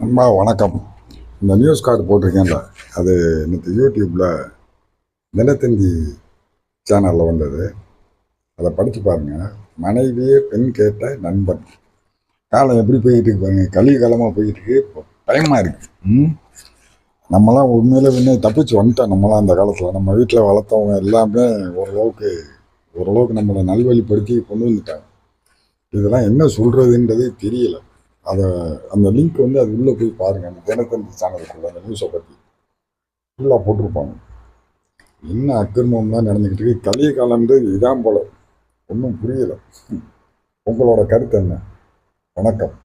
அம்மா வணக்கம். இந்த நியூஸ் கார்டு போட்டிருக்கேன்ல அது இன்னைக்கு யூடியூப்பில் தினத்தந்தி சேனலில் வந்தது. அதை படித்து பாருங்கள் மனைவியே பெண் கேட்ட நண்பன். காலம் எப்படி போயிட்டு இருக்கு பாருங்க. கலி காலமாக போயிட்டு இருக்கு. இப்போ பயமாக இருக்குது ம்? நம்மலாம் உண்மையில் உண்மையை தப்பிச்சு வந்துட்டோம் நம்மளாம் அந்த காலத்தில். நம்ம வீட்டில் வளர்த்தவங்க எல்லாமே ஓரளவுக்கு ஓரளவுக்கு நம்மளை நல்வழிப்படுத்தி கொண்டு வந்துட்டாங்க. இதெல்லாம் என்ன சொல்கிறதுன்றதே தெரியல. அதை அந்த லிங்க் வந்து அது உள்ளே போய் பாருங்கள் அந்த தினத்தந்தி சேனலுக்குள்ள அந்த நியூஸை பற்றி ஃபுல்லாக போட்டிருப்பாங்க. என்ன அக்கிரமம் தான் நடந்துக்கிட்டு இருக்கு. கலிய காலம்ன்றது இதான் போல. ஒன்றும் புரியலை. உங்களோட கருத்து என்ன? வணக்கம்.